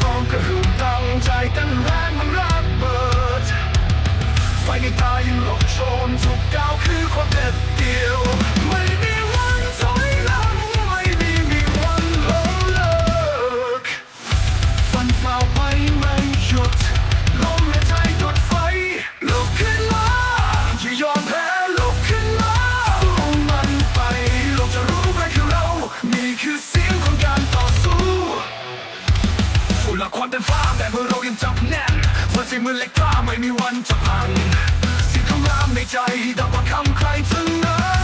คงกระหึ่มดังใจกันแรงมันรั ความเป็นฟ้าแต่เมื่อเรายังจับแน่นหัวใจมือเล็กกล้าไม่มีวันจะพังสิ่งคำรามในใจดับว่าคำใครถึงนั้น